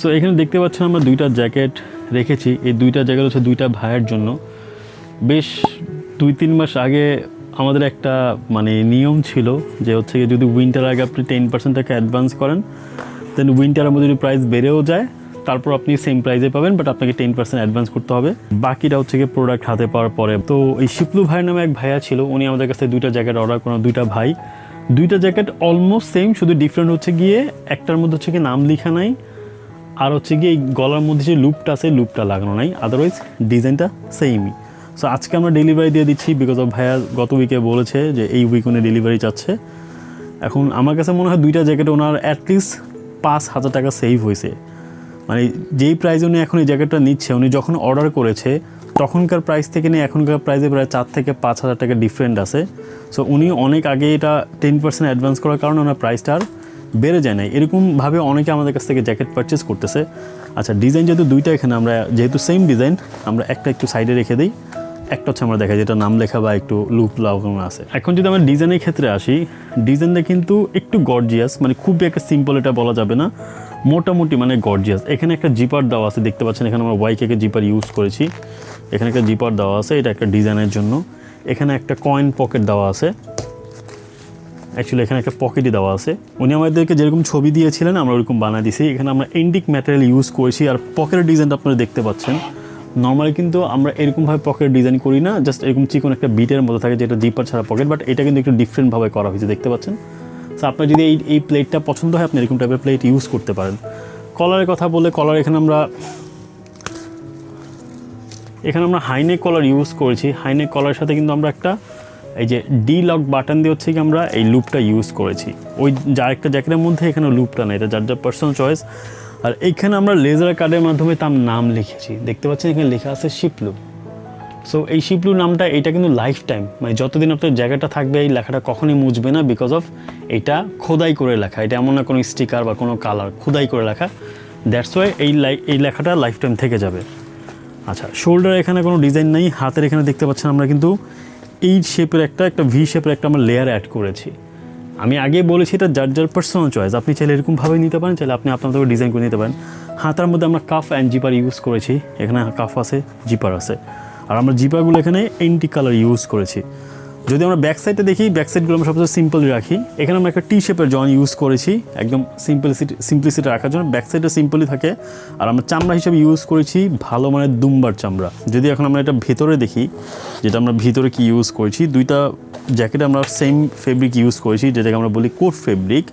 So এখানে দেখতে পাচ্ছেন আমরা দুইটা জ্যাকেট রেখেছি। এই দুইটা জ্যাকেট হচ্ছে দুইটা ভাইয়ের জন্য। বেশ দুই তিন মাস আগে আমাদের একটা মানে নিয়ম ছিল যে হচ্ছে যদি উইন্টার আগে আপনি টেন পার্সেন্ট টাকা অ্যাডভান্স করেন দেন উইন্টারের মধ্যে যদি প্রাইস বেড়েও যায়, তারপর আপনি সেম প্রাইসে পাবেন বাট আপনাকে টেন পার্সেন্ট অ্যাডভান্স করতে হবে। বাকিটা হচ্ছে গিয়ে প্রোডাক্ট হাতে পাওয়ার পরে। তো এই শিপলু ভাইয়ের নামে এক ভাইয়া ছিল, উনি আমাদের কাছে দুইটা জ্যাকেট অর্ডার করেন, দুইটা ভাই। দুইটা জ্যাকেট অলমোস্ট সেম শুধু ডিফারেন্ট হচ্ছে গিয়ে, একটার মধ্যে হচ্ছে গিয়ে নাম লেখা নাই। আর হচ্ছে গিয়ে গলার মধ্যে যে লুপটা আছে লুপটা লাগানো নাই। আদারওয়াইজ ডিজাইনটা সেমই সো আজকে আমরা ডেলিভারি দিয়ে দিচ্ছি বিকজ অফ ভাইয়া গত উইকে বলেছে যে এই উইক উনি ডেলিভারি চাচ্ছে। এখন আমার কাছে মনে হয় দুইটা জ্যাকেট ওনার অ্যাটলিস্ট পাঁচ হাজার টাকা সেভ হয়েছে। মানে যেই প্রাইস উনি এখন এই জ্যাকেটটা নিচ্ছে, উনি যখন অর্ডার করেছে, তখনকার প্রাইস থেকে নিয়ে এখনকার প্রাইসে প্রায় চার থেকে পাঁচ হাজার টাকা ডিফারেন্ট আছে। সো উনি অনেক আগে এটা টেন পার্সেন্ট অ্যাডভান্স করার কারণে ওনার প্রাইসটা আর বেড়ে যায় না এরকমভাবে অনেকে আমাদের কাছ থেকে জ্যাকেট পারচেস করতেছে। আচ্ছা ডিজাইন যেহেতু দুইটা, এখানে আমরা যেহেতু সেম ডিজাইন আমরা একটা একটু সাইডে রেখে দিই। একটা হচ্ছে আমরা দেখা যেটা নাম লেখা বা একটু লুপ লাগানো আছে। এখন যদি আমরা ডিজাইনের ক্ষেত্রে আসি ডিজাইনটা কিন্তু একটু গর্জিয়াস মানে খুব একটা সিম্পল এটা বলা যাবে না। মোটামুটি মানে গর্জিয়াস এখানে একটা জিপার দেওয়া আছে, দেখতে পাচ্ছেন এখানে আমরা ওয়াই কেকে জিপার ইউজ করেছি। এখানে একটা জিপার দেওয়া আছে, এটা একটা ডিজাইনের জন্য। এখানে একটা কয়েন পকেট দেওয়া আছে। অ্যাকচুয়ালি এখানে একটা পকেটই দেওয়া আছে। উনি আমাদেরকে যেরকম ছবি দিয়েছিলেন, আমরা ওরকম বানিয়ে দিছি এখানে আমরা এন্ডিক ম্যাটেরিয়াল ইউজ করেছি আর পকেটের ডিজাইনটা আপনারা দেখতে পাচ্ছেন। নর্মালি কিন্তু আমরা এরকমভাবে পকেট ডিজাইন করি না জাস্ট এরকম চিকন একটা বিটের মধ্যে থাকে যেটা জিপার ছাড়া পকেট বাট এটা কিন্তু একটু ডিফারেন্টভাবে করা হয়েছে, দেখতে পাচ্ছেন? সো আপনার যদি এই এই প্লেটটা পছন্দ হয়, আপনি এরকম টাইপের প্লেট ইউজ করতে পারেন। কলারের কথা বলে কলার এখানে আমরা এখানে আমরা হাইনেক কলার ইউজ করেছি। হাইনেক কলার সাথে কিন্তু আমরা একটা এই যে ডি লক বাটন দিয়ে হচ্ছে কি আমরা এই লুপটা ইউজ করেছি। ওই যার একটা জ্যাকেটের মধ্যে এখানে লুপটা নেই, এটা যার যার পার্সোনাল চয়েস আর এইখানে আমরা লেজার কার্ডের মাধ্যমে তার নাম লিখেছি। দেখতে পাচ্ছেন এখানে লেখা আছে শিপলু সো এই শিপলু নামটা এটা কিন্তু লাইফ টাইম মানে যতদিন আপনার জায়গাটা থাকবে, এই লেখাটা কখনোই মুছবে না বিকজ অফ এটা খোদাই করে লেখা। এটা এমন না কোনো স্টিকার বা কোনো কালার খোদাই করে লেখা। দ্যাটস ওয়াই এই এই লেখাটা লাইফ টাইম থেকে যাবে। আচ্ছা শোল্ডার এখানে কোনো ডিজাইন নেই। হাতের এখানে দেখতে পাচ্ছেন আমরা কিন্তু এই শেপের একটা একটা ভি শেপের একটা আমরা লেয়ার অ্যাড করেছি। আমি আগে বলেছি এটা যার যার পার্সোনাল চয়েস আপনি চাইলে এরকমভাবে নিতে পারেন, চাইলে আপনি আপনাদের ডিজাইন করে নিতে পারেন। হাতার মধ্যে আমরা কাফ অ্যান্ড জিপার ইউজ করেছি। এখানে কাফ আছে জিপার আছে। আর আমরা জিপারগুলো এখানে এন্টি কালার ইউজ করেছি। যদি আমরা ব্যাক সাইডে দেখি ব্যাক সাইডগুলো আমরা সবচেয়ে সিম্পলি রাখি। এখানে আমরা একটা টি শেপের জয়েন ইউজ করেছি, একদম সিম্পলিসিটি সিম্পলিসিটি রাখার জন্য। ব্যাক সাইডে সিম্পলি থাকে। আর আমরা চামড়া হিসেবে ইউজ করেছি ভালো মানের দুম্বার চামড়া। যদি এখন আমরা এটা ভেতরে দেখি, যেটা আমরা ভিতরে কি ইউজ করেছি, দুইটা জ্যাকেটে আমরা সেম ফেব্রিক ইউজ করেছি, যেটাকে আমরা বলি কোট ফেব্রিক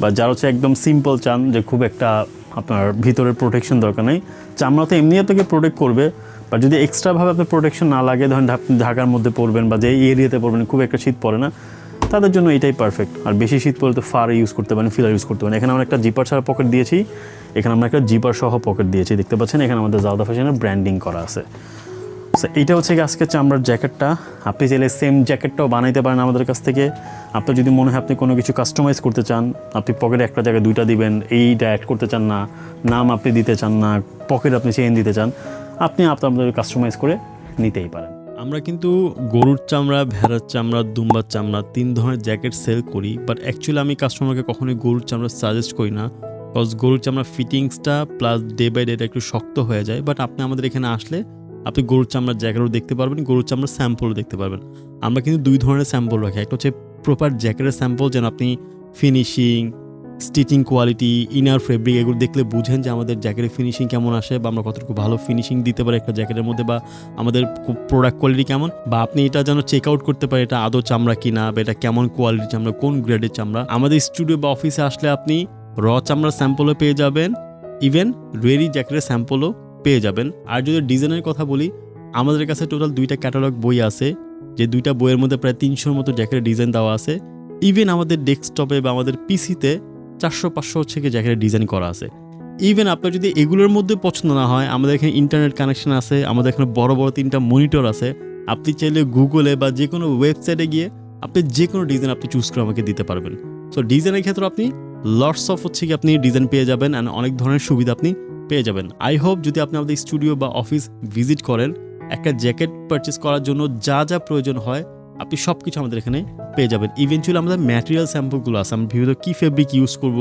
বা যার হচ্ছে একদম সিম্পল চান, যে খুব একটা আপনার ভিতরের প্রোটেকশন দরকার নেই। চামড়া তো এমনি আপনাকে প্রোটেক্ট করবে বা যদি এক্সট্রাভাবে আপনার প্রোটেকশন না লাগে, ধরেন ঢাক- ঢাকার মধ্যে পড়বেন বা যে এরিয়াতে পড়বেন, খুব একটা শীত পড়ে না, তাদের জন্য এটাই পারফেক্ট আর বেশি শীত পড়লে তো ফার ইউজ করতে পারেন ফিলার ইউজ করতে পারেন। এখানে আমরা একটা জিপার ছাড়া পকেট দিয়েছি, এখানে আমরা একটা জিপার সহ পকেট দিয়েছি, দেখতে পাচ্ছেন? এখানে আমাদের জালদা ফ্যাশনের ব্র্যান্ডিং করা আছে। এইটা হচ্ছে আজকে চামড়ার জ্যাকেটটা আপনি চাইলে সেম জ্যাকেটটাও বানাইতে পারেন আমাদের কাছ থেকে। আপনার যদি মনে হয় আপনি কোনো কিছু কাস্টমাইজ করতে চান, আপনি পকেটে একটা জায়গায় দুইটা দিবেন, এইটা অ্যাড করতে চান না, নাম আপনি দিতে চান না পকেট আপনি চেন দিতে চান আপনি আপনাদের কাস্টমাইজ করে নিতেই পারেন। আমরা কিন্তু গরুর চামড়া, ভেড়ার চামড়া, দুম্বার চামড়া তিন ধরনের জ্যাকেট সেল করি বাট অ্যাকচুয়ালি আমি কাস্টমারকে কখনোই গরুর চামড়া সাজেস্ট করি না বিকজ গরুর চামড়া ফিটিংসটা প্লাস ডে বাই ডে একটু শক্ত হয়ে যায় বাট আপনি আমাদের এখানে আসলে আপনি গরুর চামড়ার জ্যাকেটও দেখতে পারবেন, গরুর চামড়ার স্যাম্পলও দেখতে পারবেন। আমরা কিন্তু দুই ধরনের স্যাম্পল রাখি, একটা হচ্ছে প্রপার জ্যাকেটের স্যাম্পল যেন আপনি finishing stitching quality inner fabric এগুলো দেখলে বুঝেন যে আমাদের জ্যাকেটের ফিনিশিং কেমন আসে বা আমরা কতটুকু ভালো ফিনিশিং দিতে পারি একটা জ্যাকেটের মধ্যে বা আমাদের প্রোডাক্ট কোয়ালিটি কেমন বা আপনি এটা যেন চেক আউট করতে পারেন এটা আদৌ চামড়া কিনা বা এটা কেমন কোয়ালিটির চামড়া, কোন গ্রেডের চামড়া। আমাদের স্টুডিও বা অফিসে আসলে আপনি র চামড়ার স্যাম্পলও পেয়ে যাবেন ইভেন রেডি জ্যাকেটের স্যাম্পলও পেয়ে যাবেন। আর যদি ডিজাইনের কথা বলি, আমাদের কাছে টোটাল দুইটা ক্যাটালগ বই আছে, যে দুইটা বইয়ের মধ্যে প্রায় তিনশোর মতো জ্যাকেটের ডিজাইন দেওয়া আছে। ইভেন আমাদের ডেস্কটপে বা আমাদের পিসিতে চারশো পাঁচশো হচ্ছে কি জ্যাকেটের ডিজাইন করা আছে। ইভেন আপনার যদি এগুলোর মধ্যে পছন্দ না হয়, আমাদের এখানে ইন্টারনেট কানেকশন আছে, আমাদের এখানে বড় বড় তিনটা মনিটর আছে, আপনি চাইলে গুগলে বা যে কোনো ওয়েবসাইটে গিয়ে আপনি যে কোনো ডিজাইন আপনি চুজ করে আমাকে দিতে পারবেন। সো ডিজাইনের ক্ষেত্রে আপনি লটস অফ হচ্ছে কি আপনি ডিজাইন পেয়ে যাবেন অ্যান্ড অনেক ধরনের সুবিধা আপনি পেয়ে যাবেন। আই হোপ যদি আপনি আমাদের স্টুডিও বা অফিস ভিজিট করেন, একটা জ্যাকেট পারচেস করার জন্য যা যা প্রয়োজন হয় আপনি সব কিছু আমাদের এখানে পেয়ে যাবেন। ইভেনচুয়ালি আমাদের ম্যাটেরিয়াল স্যাম্পলগুলো আছে। আমরা বিভিন্ন কী ফেব্রিক ইউজ করব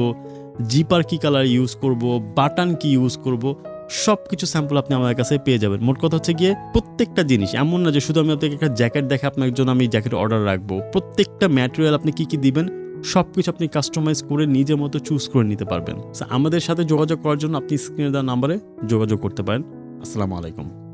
জিপার কী কালার ইউজ করব বাটন কি ইউজ করব সব কিছু স্যাম্পল আপনি আমাদের কাছে পেয়ে যাবেন। মোট কথা হচ্ছে গিয়ে প্রত্যেকটা জিনিস, এমন না যে শুধু আমি আপনাকে একটা জ্যাকেট দেখে আপনার জন্য আমি জ্যাকেট অর্ডার রাখব। প্রত্যেকটা ম্যাটেরিয়াল আপনি কি কি দিবেন সব কিছু আপনি কাস্টমাইজ করে নিজের মতো চুজ করে নিতে পারবেন। আমাদের সাথে যোগাযোগ করার জন্য আপনি স্ক্রিনে দেওয়া নাম্বারে যোগাযোগ করতে পারেন। আসসালামু আলাইকুম।